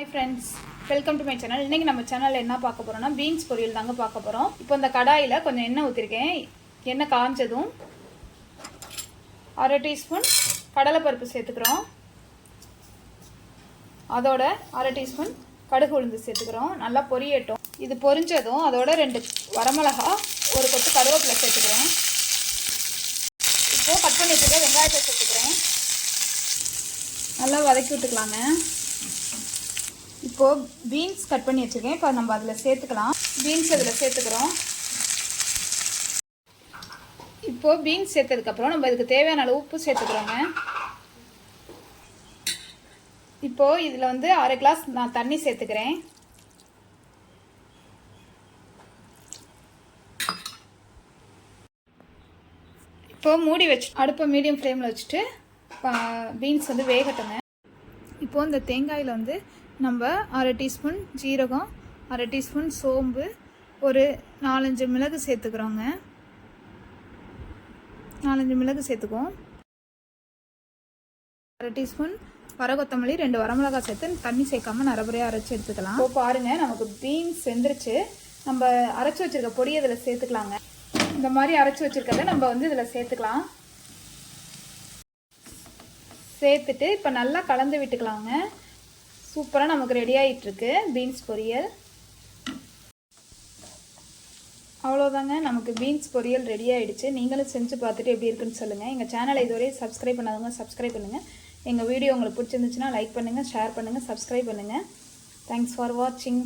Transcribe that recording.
Hi friends welcome to my channel இன்றைக்கி நம்ம சேனலில் என்ன பார்க்க போகிறோம்னா பீன்ஸ் பொரியல் தாங்க பார்க்க போகிறோம் இப்போ இந்த கடாயில் கொஞ்சம் எண்ணெய் ஊற்றிருக்கேன் எண்ணெய் காஞ்சதும் அரை டீஸ்பூன் கடலைப்பருப்பு சேர்த்துக்கிறோம். அதோட அரை டீஸ்பூன் கடுகு உளுந்து சேர்த்துக்கிறோம். நல்லா பொரியட்டும். இது பொரிஞ்சதும் அதோட ரெண்டு வரமிளகா ஒரு கொத்து கருவேப்பிலை சேர்த்துக்கிறேன். இப்போது கட் பண்ணி வச்சுருக்க வெங்காயத்தை சேர்த்துக்கிறேன். நல்லா வதக்கி விட்டுக்கலாங்க. இப்போது பீன்ஸ் கட் பண்ணி வச்சுருக்கேன். இப்போ நம்ம அதில் சேர்த்துக்கலாம். பீன்ஸ் அதில் சேர்த்துக்கிறோம். இப்போது பீன்ஸ் சேர்த்ததுக்கப்புறம் நம்ம இதுக்கு தேவையான அளவு உப்பு சேர்த்துக்கிறோங்க. இப்போது இதில் வந்து அரை கிளாஸ் நான் தண்ணி சேர்த்துக்கிறேன். இப்போது மூடி வச்சு அடுப்பை மீடியம் ஃப்ளேமில் வச்சுட்டு பீன்ஸ் வந்து வேகட்டுங்க. இப்போது இந்த தேங்காயில் வந்து நம்ம அரை டீஸ்பூன் ஜீரகம் அரை டீஸ்பூன் சோம்பு ஒரு நாலஞ்சு மிளகு சேர்த்துக்கிறோங்க. நாலஞ்சு மிளகு சேர்த்துக்குவோம். அரை டீஸ்பூன் வர கொத்தமல்லி ரெண்டு வரமிளகாய் சேர்த்து தண்ணி சேர்க்காம நரபரையாக அரைச்சி எடுத்துக்கலாம். இப்போ பாருங்கள் நமக்கு பீன்ஸ் வெந்துருச்சு. நம்ம அரைச்சி வச்சிருக்க பொடி இதில் சேர்த்துக்கலாங்க. இந்த மாதிரி அரைச்சி வச்சிருக்கிறத நம்ம வந்து இதில் சேர்த்துக்கலாம். சேர்த்துட்டு இப்போ நல்லா கலந்து விட்டுக்கலாங்க. சூப்பராக நமக்கு ரெடி ஆகிட்டுருக்கு பீன்ஸ் பொரியல். அவ்வளோதாங்க நமக்கு பீன்ஸ் பொரியல் ரெடி ஆகிடுச்சு நீங்களும் செஞ்சு பார்த்துட்டு எப்படி இருக்குன்னு சொல்லுங்கள் எங்கள் சேனலை இதுவரை சப்ஸ்கிரைப் பண்ணாதவங்க சப்ஸ்கிரைப் பண்ணுங்கள் எங்கள் வீடியோ உங்களுக்கு பிடிச்சிருந்துச்சுன்னா லைக் பண்ணுங்கள் ஷேர் பண்ணுங்கள் சப்ஸ்கிரைப் பண்ணுங்கள் தேங்க்ஸ் ஃபார் வாட்சிங்